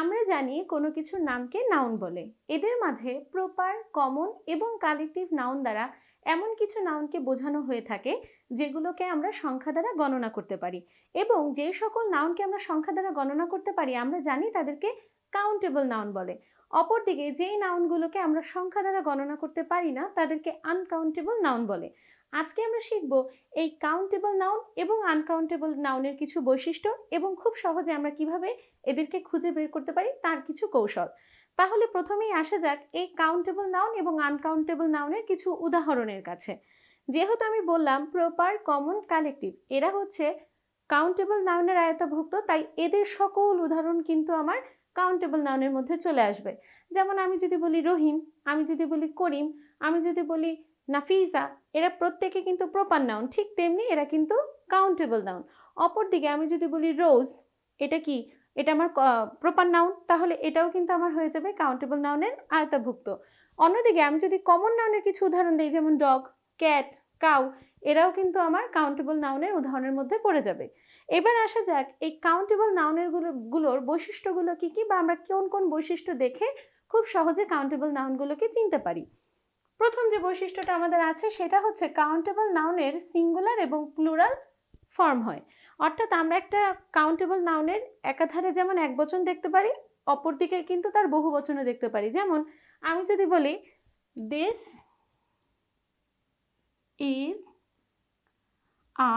আমরা জানি কোনো কিছুর নামকে নাউন বলে। এদের মাঝে প্রপার কমন এবং কালেকটিভ নাউন দ্বারা এমন কিছু নাউনকে বোঝানো হয়ে থাকে, যেগুলোকে আমরা সংখ্যা দ্বারা গণনা করতে পারি। এবং যে সকল নাউনকে আমরা সংখ্যা দ্বারা গণনা করতে পারি, আমরা জানি তাদেরকে কাউন্টেবল নাউন বলে। অপরদিকে যেই নাউনগুলোকে আমরা সংখ্যা দ্বারা গণনা করতে পারি না, তাদেরকে আনকাউন্টেবল নাউন বলে। আজকে আমরা শিখব এই কাউন্টেবল নাউন এবং আনকাউন্টেবল নাউনের কিছু বৈশিষ্ট্য এবং খুব সহজে আমরা কীভাবে এদেরকে খুঁজে বের করতে পারি, তার কিছু কৌশল। তাহলে প্রথমেই আসা যাক এই কাউন্টেবল নাউন এবং আনকাউন্টেবল নাউনের কিছু উদাহরণের কাছে। যেহেতু আমি বললাম প্রপার কমন কালেকটিভ এরা হচ্ছে কাউন্টেবল নাউনের আয়তাভুক্ত, তাই এদের সকল উদাহরণ কিন্তু আমার কাউন্টেবল নাউনের মধ্যে চলে আসবে। যেমন আমি যদি বলি রহিম, আমি যদি বলি করিম, আমি যদি বলি নাফিজা এরা প্রত্যেকে কিন্তু প্রপার নাউন ঠিক তেমনি এরা কিন্তু কাউন্টেবল নাউন অপরদিকে আমি যদি বলি রোজ, এটা কি এটা আমার প্রপার নাউন তাহলে এটাও কিন্তু আমার হয়ে যাবে কাউন্টেবল নাউনের আয়তাভুক্ত। অন্যদিকে আমি যদি কমন নাউনের কিছু উদাহরণ দিই, যেমন ডগ ক্যাট কাউ এরাও কিন্তু আমার কাউন্টেবল নাউনের উদাহরণের মধ্যে পড়ে যাবে। এবার আসা যাক, এই কাউন্টেবল নাউনেরগুলোর বৈশিষ্ট্যগুলো কী কী বা আমরা কোন কোন বৈশিষ্ট্য দেখে খুব সহজে কাউন্টেবল নাউনগুলোকে চিনতে পারি। প্রথম যে বৈশিষ্ট্যটা আমাদের আছে, সেটা হচ্ছে কাউন্টেবল নাউনের সিঙ্গুলার এবং প্লুরাল ফর্ম হয়। অর্থাৎ আমরা একটা কাউন্টেবল নাউনের একাধারে যেমন এক বচন দেখতে পারি, অপরদিকে কিন্তু তার বহু বচনও দেখতে পারি। যেমন আমি যদি বলি দিস ইজ আ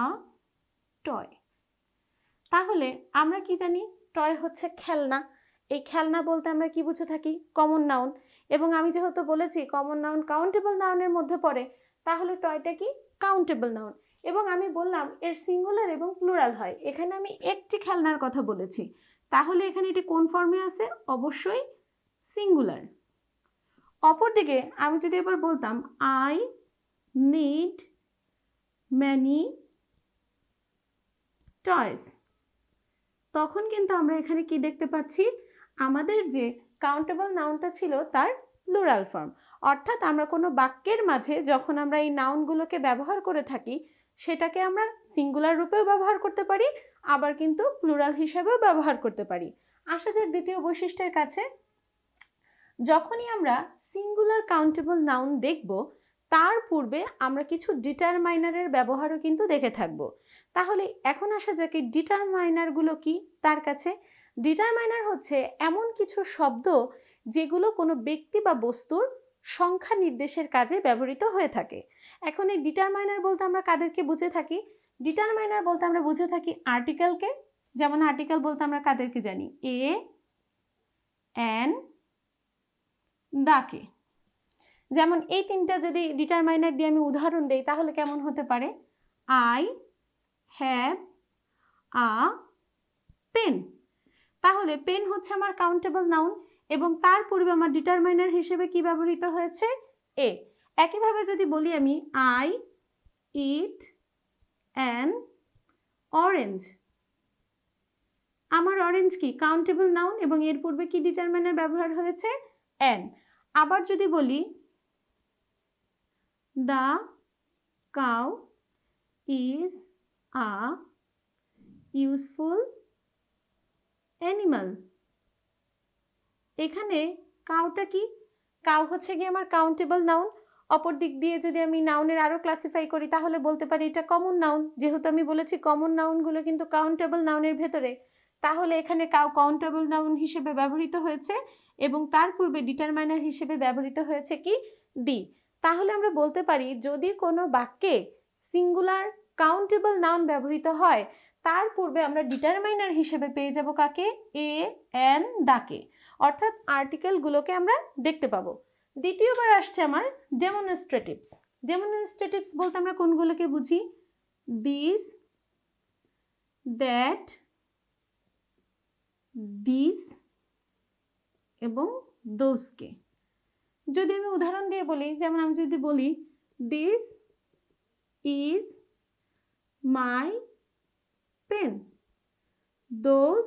টয় তাহলে আমরা কি জানি টয় হচ্ছে খেলনা। এই খেলনা বলতে আমরা কি বুঝে থাকি? কমন নাউন এবং আমি যেহেতু বলেছি কমন নাউন কাউন্টেবল নাউনের মধ্যে পড়ে, তাহলে টয়টা কি? কাউন্টেবল নাউন এবং আমি বললাম, এর সিঙ্গুলার এবং প্লুরাল হয়। এখানে আমি একটি খেলনার কথা বলেছি। তাহলে এখানে এটি কোন ফর্মে আছে? অবশ্যই সিঙ্গুলার অপরদিকে আমি যদি এবার বলতাম আই নিড ম্যানি টয়েস তখন কিন্তু আমরা এখানে কি দেখতে পাচ্ছি? আমাদের যে কাউন্টেবল নাউনটা ছিল তার প্লুরাল ফর্ম অর্থাৎ আমরা কোনো বাক্যের মাঝে যখন আমরা এই নাউনগুলোকে ব্যবহার করে থাকি সেটাকে আমরা সিঙ্গুলার রূপেও ব্যবহার করতে পারি, আবার কিন্তু প্লুরাল হিসাবেও ব্যবহার করতে পারি। আসা যাক দ্বিতীয় বৈশিষ্ট্যের কাছে। যখনই আমরা সিঙ্গুলার কাউন্টেবল নাউন দেখব, তার পূর্বে আমরা কিছু ডিটারমাইনারের ব্যবহারও কিন্তু দেখে থাকব। তাহলে এখন আসা যাক এই ডিটারমাইনারগুলো কি তার কাছে। ডিটারমাইনার হচ্ছে এমন কিছু শব্দ যেগুলো কোনো ব্যক্তি বা বস্তুর সংখ্যা নির্দেশের কাজে ব্যবহৃত হয়ে থাকে। এখন এই ডিটারমাইনার বলতে আমরা কাদেরকে বুঝে থাকি? ডিটারমাইনার বলতে আমরা বুঝে থাকি আর্টিকেলকে যেমন আর্টিকেল বলতে আমরা কাদেরকে জানি? এ অ্যান দাকে। যেমন এই তিনটা যদি ডিটারমাইনার দিয়ে আমি উদাহরণ দেই, তাহলে কেমন হতে পারে? আই হ্যাভ আ পেন তাহলে পেন হচ্ছে আমার কাউন্টেবল নাউন এবং তার পূর্বে আমার ডিটারমাইনার হিসেবে কি ব্যবহৃত হয়েছে? এ একইভাবে যদি বলি আমি আই ইট অ্যান অরেঞ্জ আমার অরেঞ্জ কি? কাউন্টেবল নাউন এবং এর পূর্বে কি ডিটারমাইনার ব্যবহার হয়েছে? অ্যান আবার যদি বলি the cow is a useful animal এখানে কাউটা কি? কাউ হচ্ছে গিয়ে আমার কাউন্টেবল নাউন অপর দিক দিয়ে যদি আমি নাউনের আরও ক্লাসিফাই করি, তাহলে বলতে পারি এটা কমন নাউন যেহেতু আমি বলেছি কমন নাউনগুলো কিন্তু কাউন্টেবল নাউনের ভেতরে, তাহলে এখানে কাউ কাউন্টেবল নাউন হিসেবে ব্যবহৃত হয়েছে এবং তার পূর্বে ডিটারমাইনার হিসেবে ব্যবহৃত হয়েছে কি? ডি তাহলে আমরা বলতে পারি, যদি কোনো বাক্যে সিঙ্গুলার কাউন্টেবল নাউন ব্যবহৃত হয়, তার পূর্বে আমরা ডিটারমাইনার হিসেবে পেয়ে যাব কাকে? এ এন দাকে। অর্থাৎ আর্টিকেলগুলোকে আমরা দেখতে পাবো। দ্বিতীয়বার আসছে আমার ডেমনস্ট্রেটিভস ডেমনস্ট্রেটিভস বলতে আমরা কোনগুলোকে বুঝি? দিস দ্যাট দিস এবং দোসকে যদি আমি উদাহরণ দিয়ে বলি, যেমন আমি যদি বলি this is my pen those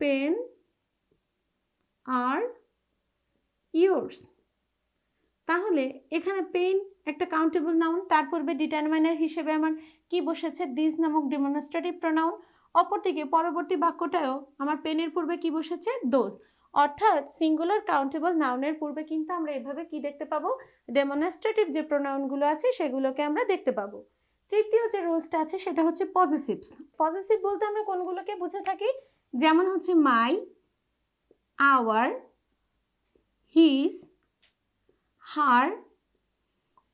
pen are yours তাহলে এখানে পেন একটা কাউন্টেবল নাউন তার পূর্বে ডিটারমাইনার হিসেবে আমার কি বসেছে? দিস নামক ডেমনস্ট্রেটিভ প্রোনাউন অপরদিকে পরবর্তী বাক্যটায়ও আমার পেনের পূর্বে কি বসেছে? দোজ অর্থাৎ সিঙ্গুলার কাউন্টেবল নাউনের পূর্বে কিন্তু আমরা এভাবে কি দেখতে পাবো? ডেমনস্ট্রেটিভ যে প্রোনাউনগুলো আছে, সেগুলোকে আমরা দেখতে পাবো। তৃতীয় যে রুলসটা আছে, সেটা হচ্ছে পজিটিভস পজিটিভ বলতে আমরা কোনগুলোকে বুঝে থাকি? যেমন হচ্ছে মাই আওয়ার হিজ হার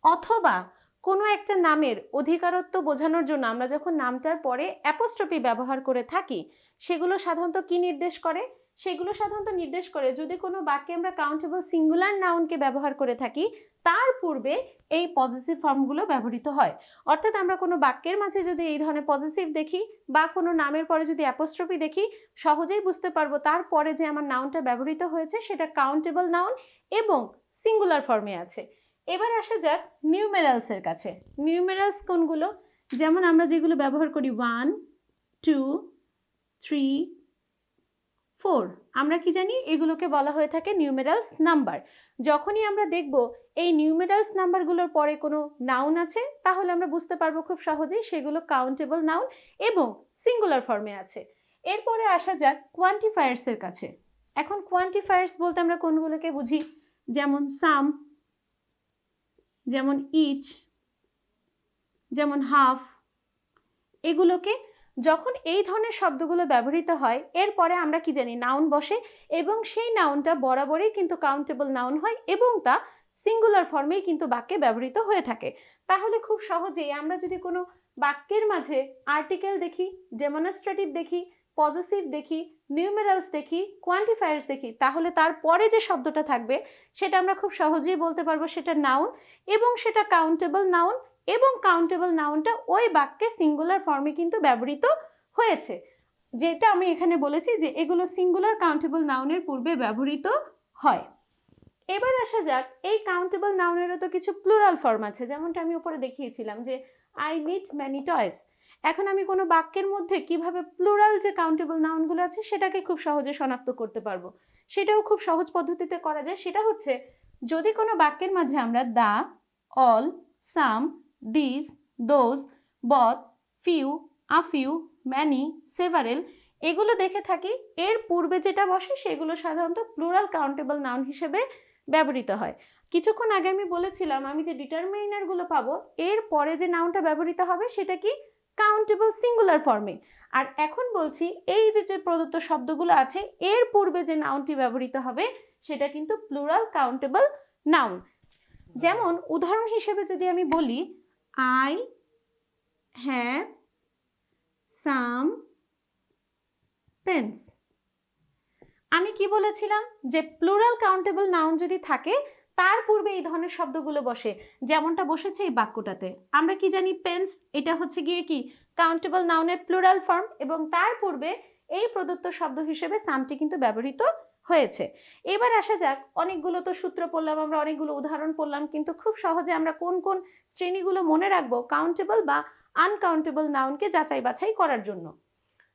অথবা কোনো একটা নামের অধিকারত্ব বোঝানোর জন্য আমরা যখন নামটার পরে অ্যাপোস্ট্রপি ব্যবহার করে থাকি, সেগুলো সাধারণত কি নির্দেশ করে? সেগুলো সাধারণত নির্দেশ করে যদি কোনো বাক্যে আমরা কাউন্টেবল সিঙ্গুলার নাউনকে ব্যবহার করে থাকি তার পূর্বে এই পজিটিভ ফর্মগুলো ব্যবহৃত হয়। অর্থাৎ আমরা কোনো বাক্যের মাঝে যদি এই ধরনের পজিটিভ দেখি বা কোনো নামের পরে যদি অ্যাপোস্ট্রপি দেখি, সহজেই বুঝতে পারব তারপরে যে আমার নাউনটা ব্যবহৃত হয়েছে সেটা কাউন্টেবল নাউন এবং সিঙ্গুলার ফর্মে আছে। এবার আসা যাক নিউমেরালসের কাছে। নিউমেরালস কোনগুলো? যেমন আমরা যেগুলো ব্যবহার করি ওয়ান টু থ্রি ফোর। আমরা কি জানি? এগুলোকে বলা হয়ে থাকে নিউমেরালস নাম্বার যখনই আমরা দেখব এই নিউমেরালস নাম্বারগুলোর পরে কোনো নাউন আছে, তাহলে আমরা বুঝতে পারব খুব সহজেই সেগুলো কাউন্টেবল নাউন এবং সিঙ্গুলার ফর্মে আছে। এরপরে আসা যাক কোয়ান্টিফায়ার্সের কাছে। এখন কোয়ান্টিফায়ার্স বলতে আমরা কোনগুলোকে বুঝি? যেমন সাম যেমন ইচ যেমন হাফ এগুলোকে যখন এই ধরনের শব্দগুলো ব্যবহৃত হয়, এরপরে আমরা কি জানি নাউন বসে এবং সেই নাউনটা বরাবরই কিন্তু কাউন্টেবল নাউন হয় এবং তা সিঙ্গুলার ফর্মেই কিন্তু বাক্যে ব্যবহৃত হয়ে থাকে। তাহলে খুব সহজেই আমরা যদি কোনো বাক্যের মাঝে আর্টিকেল দেখি ডেমনস্ট্রেটিভ দেখি পজিটিভ দেখি নিউমেরালস দেখি কোয়ান্টিফায়ার্স দেখি, তাহলে তারপরে যে শব্দটা থাকবে, সেটা আমরা খুব সহজেই বলতে পারব সেটা নাউন এবং সেটা কাউন্টেবল নাউন এবং কাউন্টেবল নাউনটা ওই বাক্যে সিঙ্গুলার ফর্মে কিন্তু ব্যবহৃত হয়েছে। যেটা আমি এখানে বলেছি যে এগুলো সিঙ্গুলার কাউন্টেবল নাউনের পূর্বে ব্যবহৃত হয়। এবার আসা যাক, এই কাউন্টেবল নাউনেরও তো কিছু প্লুরাল ফর্ম আছে, যেমনটা আমি উপরে দেখিয়েছিলাম যে আই নিড ম্যানি টয়েস এখন আমি কোনো বাক্যের মধ্যে কীভাবে প্লুরাল যে কাউন্টেবল নাউনগুলো আছে সেটাকে খুব সহজে শনাক্ত করতে পারব। সেটাও খুব সহজ পদ্ধতিতে করা যায়। সেটা হচ্ছে, যদি কোনো বাক্যের মাঝে আমরা the all some this those both few a few many several এগুলো দেখে থাকি। এর পূর্বে যেটা বসে, সেগুলো সাধারণত প্লুরাল কাউন্টেবল নাউন হিসেবে ব্যবহৃত হয়। কিছুক্ষণ আগে আমি বলেছিলাম, আমি যে ডিটারমিনারগুলো পাবো, এর পরে যে নাউনটা ব্যবহৃত হবে, সেটা কি? কাউন্টেবল সিঙ্গুলার ফর্মে আর এখন বলছি, এই যে যে প্রদত্ত শব্দগুলো আছে, এর পূর্বে যে নাউনটি ব্যবহৃত হবে, সেটা কিন্তু প্লুরাল কাউন্টেবল নাউন যেমন, উদাহরণ হিসেবে যদি আমি বলি আই হ্যাভ সাম পেন্স আমি কি বলেছিলাম? যে প্লুরাল কাউন্টেবল নাউন যদি থাকে, তার পূর্বে এই ধরনের শব্দগুলো বসে। যেমনটা বসেছে এই বাক্যটাতে। আমরা কি জানি পেন্স এটা হচ্ছে গিয়ে কি? কাউন্টেবল নাউনের প্লুরাল ফর্ম এবং তার পূর্বে এই প্রদত্ত শব্দ হিসেবে সামটি কিন্তু ব্যবহৃত হয়েছে। এবার আসা যাক, অনেকগুলো তো সূত্র পড়লাম, আমরা অনেকগুলো উদাহরণ পড়লাম, কিন্তু খুব সহজে আমরা কোন কোন শ্রেণীগুলো মনে রাখব কাউন্টেবল বা আনকাউন্টেবল নাউনকে যাচাই বাছাই করার জন্য।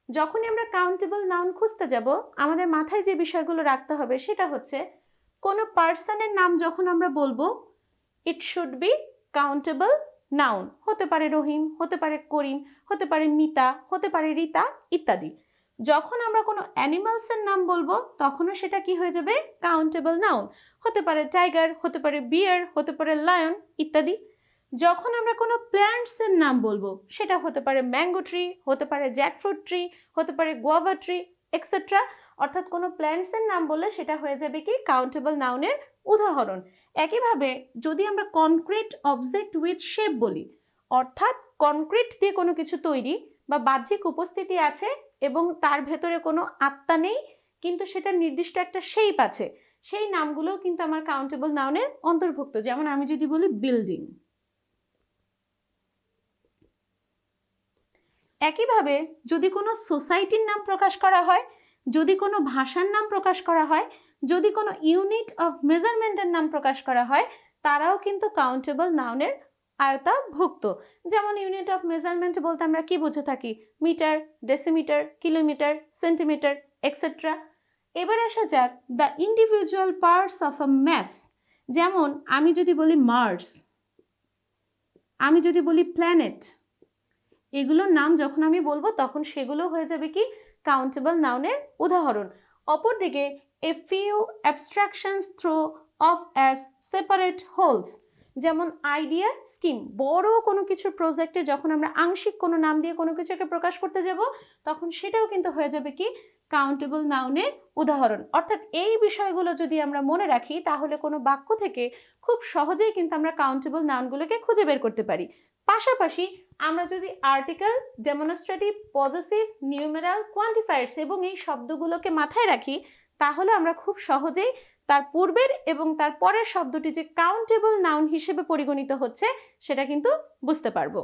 যখনই আমরা কাউন্টেবল নাউন খুঁজতে যাব, আমাদের মাথায় যে বিষয়গুলো রাখতে হবে সেটা হচ্ছে, কোনো পার্সনের নাম যখন আমরা বলব it should be countable noun হতে পারে রহিম, হতে পারে করিম, হতে পারে মিতা, হতে পারে রিতা ইত্যাদি। যখন আমরা কোনো অ্যানিমালসের নাম বলব, তখনও সেটা কি হয়ে যাবে? কাউন্টেবল নাউন হতে পারে টাইগার হতে পারে বিয়ার হতে পারে লায়ন ইত্যাদি। যখন আমরা কোনো প্ল্যান্টসের নাম বলব, সেটা হতে পারে ম্যাঙ্গো ট্রি হতে পারে জ্যাকফ্রুট ট্রি হতে পারে গোয়াভা ট্রি এক্সেট্রা অর্থাৎ কোনো প্ল্যান্টসের নাম বললে সেটা হয়ে যাবে কি? কাউন্টেবল নাউনের উদাহরণ। একইভাবে যদি আমরা কনক্রিট অবজেক্ট উইথ শেপ বলি, অর্থাৎ কনক্রিট দিয়ে কোনো কিছু তৈরি বা বাহ্যিক উপস্থিতি আছে এবং তার ভেতরে কোনো আত্মা নেই, কিন্তু সেটা নির্দিষ্ট একটা শেপ আছে। সেই নামগুলোও কিন্তু আমার কাউন্টেবল নাউনের অন্তর্ভুক্ত। যেমন আমি যদি বলি বিল্ডিং একইভাবে যদি কোনো সোসাইটির নাম প্রকাশ করা হয়, যদি কোনো ভাষার নাম প্রকাশ করা হয়, যদি কোনো ইউনিট অফ মেজারমেন্টের নাম প্রকাশ করা হয়, তারাও কিন্তু কাউন্টেবল নাউনের আয়তাভুক্ত। যেমন ইউনিট অফ মেজারমেন্ট বলতে আমরা কি বুঝে থাকি? Metre decimetre kilometre centimetre etcetera এবার আসা যাক the individual parts of a mass যেমন আমি যদি বলি মার্স আমি যদি বলি প্ল্যানেট এগুলোর নাম যখন আমি বলব তখন সেগুলো হয়ে যাবে কি? কাউন্টেবল নাউনের উদাহরণ। অপরদিকে a few abstractions thought of as separate wholes idea idea scheme বড় কোনো কিছু প্রজেক্টে যখন আমরা আংশিক কোনো নাম দিয়ে কোনো কিছুকে প্রকাশ করতে যাব, তখন সেটাও কিন্তু হয়ে যাবে কি? কাউন্টেবল নাউনের উদাহরণ। অর্থাৎ এই বিষয়গুলো যদি আমরা মনে রাখি, তাহলে কোনো বাক্য থেকে খুব সহজেই কিন্তু আমরা কাউন্টেবল নাউনগুলোকে খুঁজে বের করতে পারি। পাশাপাশি আমরা যদি article demonstrative possessive numeral quantifiers এবং এই শব্দগুলোকে মাথায় রাখি, তাহলে আমরা খুব সহজেই তার পূর্বের এবং তার পরের শব্দটি যে কাউন্টেবল নাউন হিসেবে পরিগণিত হচ্ছে, সেটা কিন্তু বুঝতে পারব।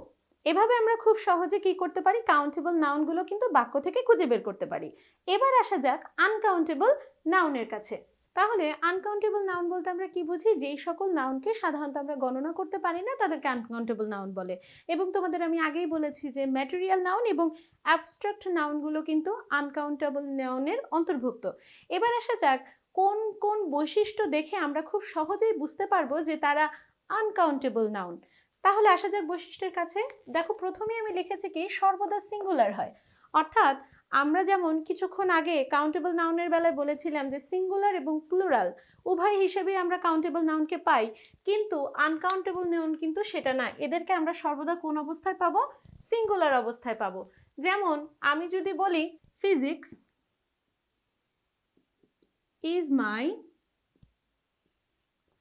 এভাবে আমরা খুব সহজে কি করতে পারি? কাউন্টেবল নাউনগুলো কিন্তু বাক্য থেকে খুঁজে বের করতে পারি। এবার আসা যাক আনকাউন্টেবল নাউনের কাছে। তাহলে আনকাউন্টেবল নাউন বলতে আমরা কি বুঝি? যেই সকল নাউনকে সাধারণত আমরা গণনা করতে পারি না, তাদেরকে আনকাউন্টেবল নাউন বলে। এবং তোমাদের আমি আগেই বলেছি যে ম্যাটেরিয়াল নাউন এবং অ্যাবস্ট্রাক্ট নাউনগুলো কিন্তু আনকাউন্টেবল নাউনের অন্তর্ভুক্ত। এবার আসা যাক কোন কোন বৈশিষ্ট্য দেখে আমরা খুব সহজেই বুঝতে পারব যে তারা আনকাউন্টেবল নাউন তাহলে আসা যাক বৈশিষ্ট্যের কাছে। দেখো, প্রথমে আমি লিখেছি কি, সর্বদা সিঙ্গুলার হয়। অর্থাৎ আমরা যেমন কিছুক্ষণ আগে কাউন্টেবল নাউনের বেলায় বলেছিলাম যে সিঙ্গুলার এবং প্লুরাল উভয় হিসেবে আমরা কাউন্টেবল নাউনকে পাই, কিন্তু আনকাউন্টেবল নাউন কিন্তু সেটা না। এদেরকে আমরা সর্বদা কোন অবস্থায় পাবো? সিঙ্গুলার অবস্থায় পাবো। যেমন, আমি যদি বলি physics is my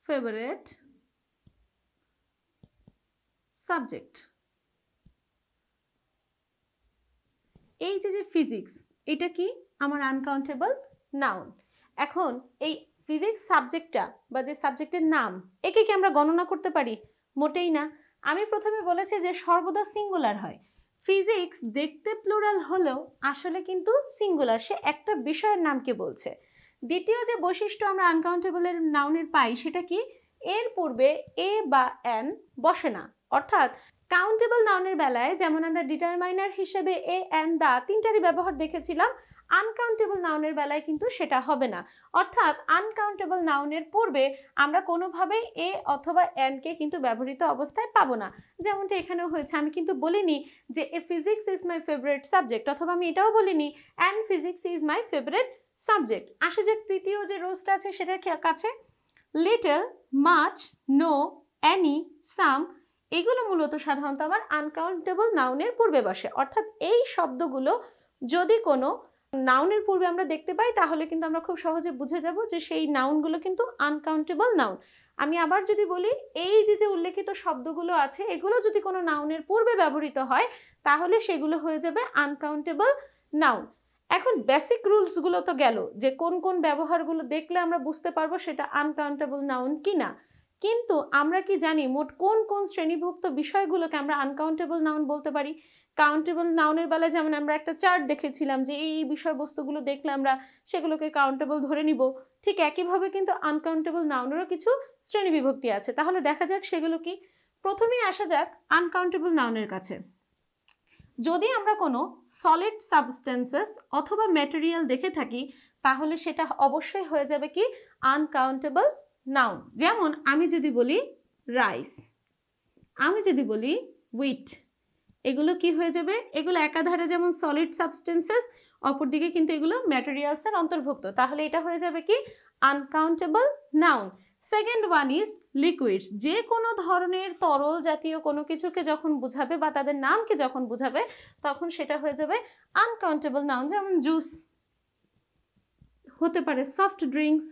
favourite subject এই যে যে ফিজিক্স এটা কি আমার আনকাউন্টেবল নাউন এখন এই ফিজিক্স সাবজেক্টটা বা যে সাবজেক্টের নাম, একে কি আমরা গণনা করতে পারি? মোটেই না। আমি প্রথমে বলেছি যে সর্বদা সিঙ্গুলার হয়। ফিজিক্স দেখতে প্লুরাল হলেও আসলে কিন্তু সিঙ্গুলার সে একটা বিষয়ের নামকে বলছে। দ্বিতীয় যে বৈশিষ্ট্য আমরা আনকাউন্টেবলের নাউনের পাই, সেটা কি? এর পূর্বে এ বা এন বসে না। অর্থাৎ কাউন্টেবল নাউনের বেলায় যেমন আমরা ডিটারমাইনার হিসেবে এ অ্যান্ড দা তিনটারই ব্যবহার দেখেছিলাম আনকাউন্টেবল নাউনের বেলায় কিন্তু সেটা হবে না। অর্থাৎ আনকাউন্টেবল নাউনের পূর্বে আমরা কোনোভাবেই এ অথবা এনকে কিন্তু ব্যবহৃত অবস্থায় পাবো না। যেমনটা এখানেও হয়েছে। আমি কিন্তু বলিনি যে a physics is my favourite subject অথবা আমি এটাও বলিনি and physics is my favourite subject আসে যে তৃতীয় যে রোজটা আছে সেটার কাছে। Little much no any some এগুলো মূলত সাধারণত আমার আনকাউন্টেবল নাউনের পূর্বে বসে। অর্থাৎ এই শব্দগুলো যদি কোনো নাউনের পূর্বে আমরা দেখতে পাই, তাহলে কিন্তু আমরা খুব সহজে বুঝে যাব যে সেই নাউনগুলো কিন্তু আনকাউন্টেবল নাউন আমি আবার যদি বলি, এই যে যে উল্লেখিত শব্দগুলো আছে, এগুলো যদি কোনো নাউনের পূর্বে ব্যবহৃত হয়, তাহলে সেগুলো হয়ে যাবে আনকাউন্টেবল নাউন এখন বেসিক রুলসগুলো তো গেল যে কোন কোন ব্যবহারগুলো দেখলে আমরা বুঝতে পারব সেটা আনকাউন্টেবল নাউন কি না কিন্তু আমরা কি জানি মোট কোন কোন শ্রেণীভুক্ত বিষয়গুলোকে আমরা আনকাউন্টেবল নাউন বলতে পারি? কাউন্টেবল নাউনের বেলায় যেমন আমরা একটা চার্ট দেখেছিলাম যে এই বিষয়বস্তুগুলো দেখলে আমরা সেগুলোকে কাউন্টেবল ধরে নিব। ঠিক একইভাবে কিন্তু আনকাউন্টেবল নাউনেরও কিছু শ্রেণি বিভক্তি আছে। তাহলে দেখা যাক সেগুলো কি? প্রথমেই আসা যাক আনকাউন্টেবল নাউনের কাছে। যদি আমরা কোনো সলিড সাবস্টেন্সেস অথবা ম্যাটেরিয়াল দেখে থাকি, তাহলে সেটা অবশ্যই হয়ে যাবে কি? আনকাউন্টেবল নাউন যেমন আমি যদি বলি রাইস আমি যদি বলি উইট এগুলো কি হয়ে যাবে? এগুলো একাধারে যেমন সলিড সাবস্টেন্সেস অপরদিকে কিন্তু এগুলো ম্যাটেরিয়ালসের অন্তর্ভুক্ত। তাহলে এটা হয়ে যাবে কি? Uncountable noun second one is liquids যে কোনো ধরনের তরল জাতীয় কোনো কিছুকে যখন বুঝাবে বা তাদের নামকে যখন বুঝাবে, তখন সেটা হয়ে যাবে আনকাউন্টেবল নাউন যেমন জুস হতে পারে সফট ড্রিঙ্কস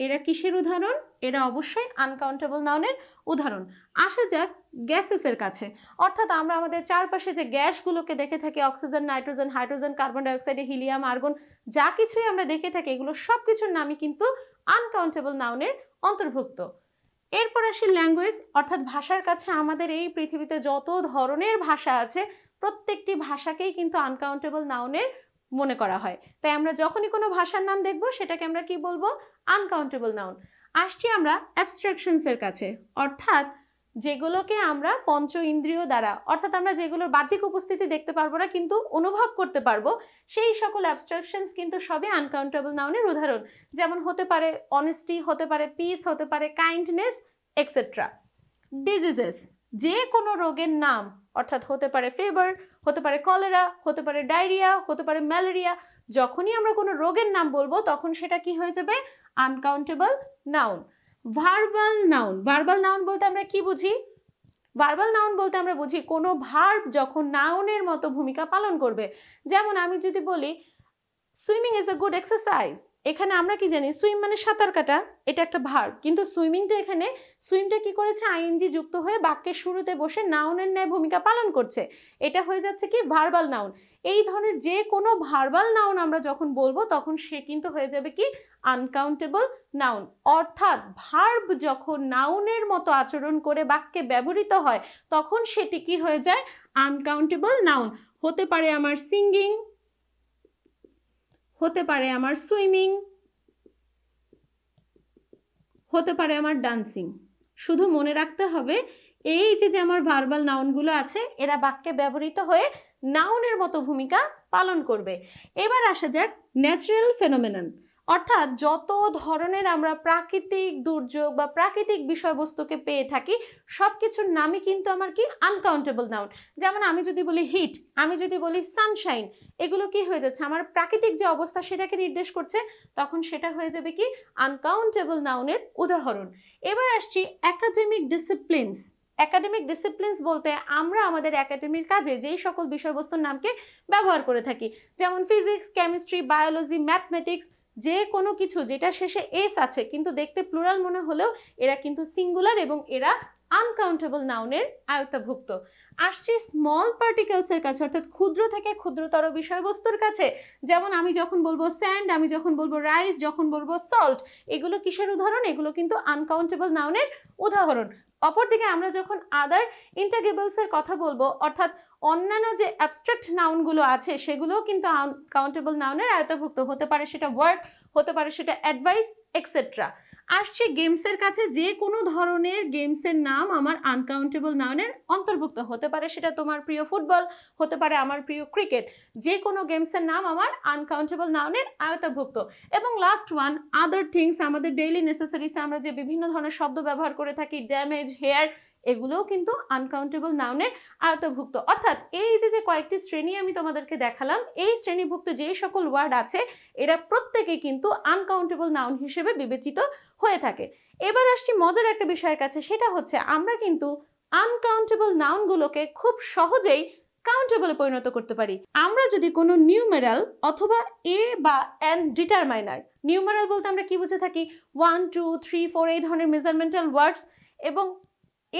এরা কিসের উদাহরণ? এরা অবশ্যই আনকাউন্টেবল নাউনের উদাহরণ। আসা যাক গ্যাসেসের কাছে। অর্থাৎ আমরা আমাদের চারপাশে যে গ্যাসগুলোকে দেখে থাকি oxygen nitrogen hydrogen carbon dioxide helium argon যা কিছুই আমরা দেখে থাকি, এগুলো সব কিছুর নামই কিন্তু আনকাউন্টেবল নাউনের অন্তর্ভুক্ত। এরপর আসি ল্যাঙ্গুয়েজ অর্থাৎ ভাষার কাছে আমাদের এই পৃথিবীতে যত ধরনের ভাষা আছে, প্রত্যেকটি ভাষাকেই কিন্তু আনকাউন্টেবল নাউনের মনে করা হয়। তাই আমরা যখনই কোনো ভাষার নাম দেখব, সেটাকে আমরা কি বলব? আনকাউন্টেবল নাউন আসছি আমরা অ্যাবস্ট্রাকশনসের কাছে। অর্থাৎ যেগুলোকে আমরা পঞ্চ ইন্দ্রিয় দ্বারা, অর্থাৎ আমরা যেগুলোর বাহ্যিক উপস্থিতি দেখতে পারব না, কিন্তু অনুভব করতে পারব, সেই সকল অ্যাবস্ট্রাকশনস কিন্তু সবই আনকাউন্টেবল নাউনের উদাহরণ। যেমন হতে পারে অনেস্টি হতে পারে পিস হতে পারে কাইন্ডনেস এক্সেট্রা ডিজিজেস যে কোনো রোগের নাম, অর্থাৎ হতে পারে ফিভার হতে পারে কলেরা হতে পারে ডায়রিয়া হতে পারে ম্যালেরিয়া যখনই আমরা কোনো রোগের নাম বলব, তখন সেটা কি হয়ে যাবে? Uncountable noun verbal noun verbal noun বলতে আমরা কি বুঝি? ভার্বাল নাউন বলতে আমরা বুঝি কোনো ভার্ব যখন নাউনের মতো ভূমিকা পালন করবে। যেমন আমি যদি বলি swimming is a good exercise এখানে আমরা কি জানি? সুইম মানে সাঁতার কাটা, এটা একটা ভার্ব কিন্তু সুইমিংটা এখানে সুইমটা কি করেছে? আইএনজি যুক্ত হয়ে বাক্যের শুরুতে বসে নাউনের ন্যায় ভূমিকা পালন করছে। এটা হয়ে যাচ্ছে কি? ভার্বাল নাউন এই ধরনের যে কোনো ভার্বাল নাউন আমরা যখন বলব, তখন সে কিন্তু হয়ে যাবে কি? আনকাউন্টেবল নাউন অর্থাৎ ভার্ব যখন নাউনের মতো আচরণ করে বাক্যে ব্যবহৃত হয়, তখন সেটি কি হয়ে যায়? আনকাউন্টেবল নাউন হতে পারে আমার সিঙ্গিং হতে পারে আমার সুইমিং হতে পারে আমার ডান্সিং শুধু মনে রাখতে হবে এই যে যে আমার ভার্বাল নাউনগুলো আছে, এরা বাক্যে ব্যবহৃত হয়ে নাউনের মতো ভূমিকা পালন করবে। এবার আসা যাক ন্যাচারাল ফেনোমেনন অর্থাৎ যত ধরনের আমরা প্রাকৃতিক দুর্যোগ বা প্রাকৃতিক বিষয়বস্তুকে পেয়ে থাকি সব কিছুর নামই কিন্তু আমার কি? আনকাউন্টেবল নাউন যেমন আমি যদি বলি হিট আমি যদি বলি সানশাইন এগুলো কি হয়ে যাচ্ছে? আমার প্রাকৃতিক যে অবস্থা সেটাকে নির্দেশ করছে, তখন সেটা হয়ে যাবে কি? আনকাউন্টেবল নাউনের উদাহরণ। এবার আসছি একাডেমিক ডিসিপ্লিনস একাডেমিক ডিসিপ্লিনস বলতে আমরা আমাদের একাডেমির কাজে যেই সকল বিষয়বস্তুর নামকে ব্যবহার করে থাকি। যেমন ফিজিক্স কেমিস্ট্রি বায়োলজি ম্যাথমেটিক্স যে কোনো কিছু যেটা শেষে এস আছে, কিন্তু দেখতে প্লুরাল মনে হলেও এরা কিন্তু সিঙ্গুলার এবং এরা আনকাউন্টেবল নাউনের আয়ত্তাভুক্ত। আসছি স্মল পার্টিকেলসের কাছে, অর্থাৎ ক্ষুদ্র থেকে ক্ষুদ্রতর বিষয়বস্তুর কাছে। যেমন আমি যখন বলব স্যান্ড আমি যখন বলব রাইস যখন বলব সল্ট এগুলো কিসের উদাহরণ? এগুলো কিন্তু আনকাউন্টেবল নাউনের উদাহরণ। অপরদিকে আমরা যখন আদার ইন্টারগেবলসের কথা বলব, অর্থাৎ অন্যান্য যে অ্যাবস্ট্রাক্ট নাউনগুলো আছে, সেগুলোও কিন্তু আনকাউন্টেবল নাউনের আয়তাভুক্ত। হতে পারে সেটা ওয়ার্ড হতে পারে সেটা অ্যাডভাইস এক্সেট্রা আসছে গেমসের কাছে যে কোনো ধরনের গেমসের নাম আমার আনকাউন্টেবল নাউনের অন্তর্ভুক্ত হতে পারে। সেটা তোমার প্রিয় ফুটবল, হতে পারে আমার প্রিয় ক্রিকেট যে কোনো গেমসের নাম আমার আনকাউন্টেবল নাউনের আয়তাভুক্ত এবং লাস্ট ওয়ান আদার থিংস আমাদের ডেইলি নেসেসারিসে আমরা যে বিভিন্ন ধরনের শব্দ ব্যবহার করে থাকি ড্যামেজ হেয়ার এগুলোও কিন্তু আনকাউন্টেবল নাউনের আয়তভুক্ত অর্থাৎ এই যে যে কয়েকটি শ্রেণি আমি তোমাদেরকে দেখালাম, এই শ্রেণীভুক্ত যে সকল ওয়ার্ড আছে, এরা প্রত্যেকেই কিন্তু আনকাউন্টেবল নাউন হিসেবে বিবেচিত হয়ে থাকে। এবার আসছি মজার একটা বিষয়ের কাছে, সেটা হচ্ছে আমরা কিন্তু আনকাউন্টেবল নাউনগুলোকে খুব সহজেই কাউন্টেবলে পরিণত করতে পারি। আমরা যদি কোনো নিউমেরাল অথবা এ বা এন ডিটারমাইনার নিউমেরাল বলতে আমরা কি বুঝে থাকি? ওয়ান টু থ্রি ফোর এই ধরনের মেজারমেন্টাল ওয়ার্ডস এবং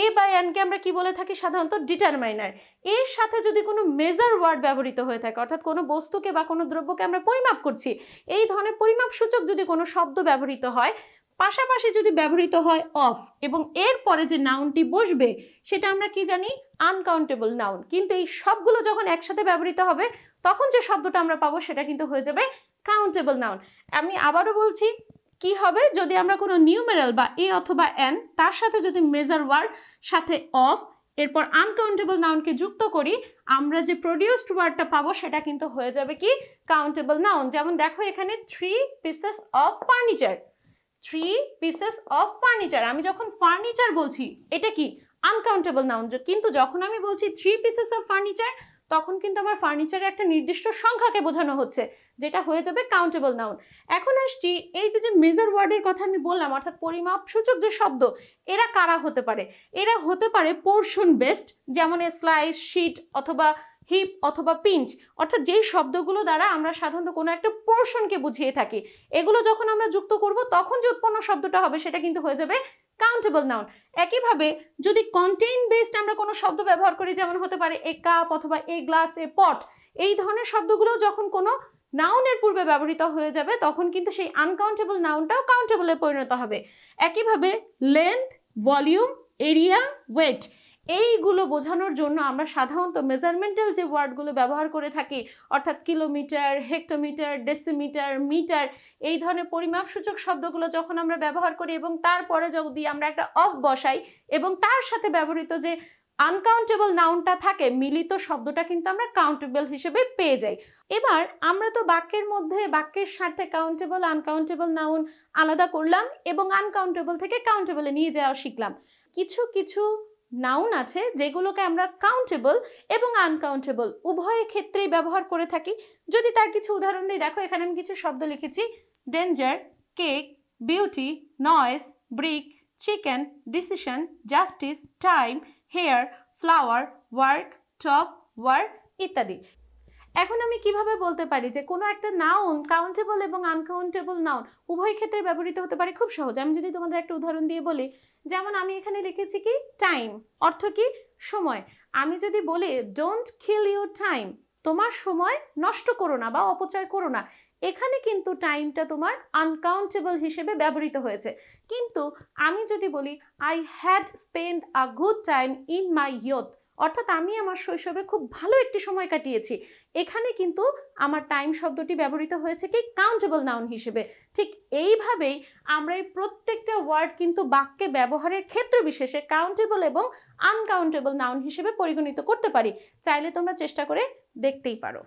এ বা এনকে আমরা কি বলে থাকি? সাধারণত ডিটারমাইনার এর সাথে যদি কোনো মেজার ওয়ার্ড ব্যবহৃত হয়ে থাকে, অর্থাৎ কোনো বস্তুকে বা কোনো দ্রব্যকে আমরা পরিমাপ করছি, এই ধরনের পরিমাপ সূচক যদি কোনো শব্দ ব্যবহৃত হয়, পাশাপাশি যদি ব্যবহৃত হয় অফ এবং এর পরে যে নাউনটি বসবে, সেটা আমরা কি জানি? আনকাউন্টেবল নাউন কিন্তু এই সবগুলো যখন একসাথে ব্যবহৃত হবে, তখন যে শব্দটা আমরা পাবো, সেটা কিন্তু হয়ে যাবে কাউন্টেবল নাউন আমি আবারও বলছি কি হবে? যদি আমরা কোনো নিউমেরাল বা এ অথবা এন তার সাথে যদি মেজার ওয়ার্ড সাথে অফ এরপর আনকাউন্টেবল নাউনকে যুক্ত করি, আমরা যে প্রডিউসড ওয়ার্ডটা পাবো সেটা কিন্তু হয়ে যাবে কি? কাউন্টেবল নাউন যেমন দেখো এখানে three pieces of furniture three pieces of furniture আমি যখন ফার্নিচার বলছি, এটা কি? আনকাউন্টেবল নাউন কিন্তু যখন আমি বলছি থ্রি পিসেস অফ ফার্নিচার তখন কিন্তু আমার ফার্নিচারের একটা নির্দিষ্ট সংখ্যাকে বোঝানো হচ্ছে। যেটা হয়ে যাবে কাউন্টেবল নাউন এখন আসছি এই যে যে মেজার ওয়ার্ডের কথা আমি বললাম, অর্থাৎ পরিমাপ, সূচক যে শব্দ, এরা কারা হতে পারে? এরা হতে পারে পোর্শন বেস্ট যেমন স্লাইস শিট অথবা হিপ অথবা পিঞ্চ অর্থাৎ যেই শব্দগুলো দ্বারা আমরা সাধারণত কোনো একটা পোর্শনকে বুঝিয়ে থাকি, এগুলো যখন আমরা যুক্ত করব, তখন যে উৎপন্ন শব্দটা হবে, সেটা কিন্তু হয়ে যাবে কাউন্টেবল নাউন একইভাবে যদি কন্টেইন বেসড আমরা কোনো শব্দ ব্যবহার করি, যেমন হতে পারে এ কাপ অথবা এ গ্লাস এ পট এই ধরনের শব্দগুলো যখন কোনো নাউনের পূর্বে ব্যবহৃত হয়ে যাবে, তখন কিন্তু সেই আনকাউন্টেবল নাউনটাও কাউন্টেবলে পরিণত হবে। একইভাবে লেন্থ ভলিউম এরিয়া ওয়েট এইগুলো বোঝানোর জন্য আমরা সাধারণত মেজারমেন্টাল যে ওয়ার্ডগুলো ব্যবহার করে থাকি, অর্থাৎ কিলোমিটার হেক্টোমিটার ডেসিমিটার মিটার এই ধরনের পরিমাপ সূচক শব্দগুলো যখন আমরা ব্যবহার করি এবং তারপরে যদি আমরা একটা অফ বসাই এবং তার সাথে ব্যবহৃত যে আনকাউন্টেবল নাউনটা থাকে, মিলিত শব্দটা কিন্তু আমরা কাউন্টেবল হিসেবে পেয়ে যাই। এবার আমরা তো বাক্যের মধ্যে, বাক্যের সাথে কাউন্টেবল আনকাউন্টেবল নাউন আলাদা করলাম এবং আনকাউন্টেবল থেকে কাউন্টেবলে নিয়ে যাওয়া শিখলাম। কিছু কিছু নাউন আছে যেগুলোকে আমরা কাউন্টেবল এবং আনকাউন্টেবল উভয় ক্ষেত্রেই ব্যবহার করে থাকি। যদি তার কিছু উদাহরণ দিই দেখো এখানে আমি কিছু শব্দ লিখেছি। Danger cake beauty noise brick chicken decision justice time hair flower work top work ইত্যাদি। এখন আমি কীভাবে বলতে পারি যে কোনো একটা নাউন কাউন্টেবল এবং আনকাউন্টেবল নাউন উভয় ক্ষেত্রে ব্যবহৃত হতে পারে খুব সহজ। আমি যদি তোমাদের একটা উদাহরণ দিয়ে বলি, যেমন আমি এখানে লিখেছি কি? টাইম অর্থ কি? সময়। আমি যদি বলি ডোন্ট কিল ইউর টাইম তোমার সময় নষ্ট করো না বা অপচয় করো না। এখানে কিন্তু টাইমটা তোমার আনকাউন্টেবল হিসেবে ব্যবহৃত হয়েছে। কিন্তু আমি যদি বলি I had spend a good time in my youth অর্থাৎ আমি আমার শৈশবে খুব ভালো একটি সময় কাটিয়েছি। এখানে কিন্তু আমার টাইম শব্দটি ব্যবহৃত হয়েছে কি কাউন্টেবল নাউন হিসেবে। ঠিক এইভাবেই আমরা এই প্রত্যেকটা ওয়ার্ড কিন্তু বাক্যে ব্যবহারের ক্ষেত্র বিশেষে কাউন্টেবল এবং আনকাউন্টেবল নাউন হিসেবে পরিগণিত করতে পারি। চাইলে তোমরা চেষ্টা করে দেখতেই পারো।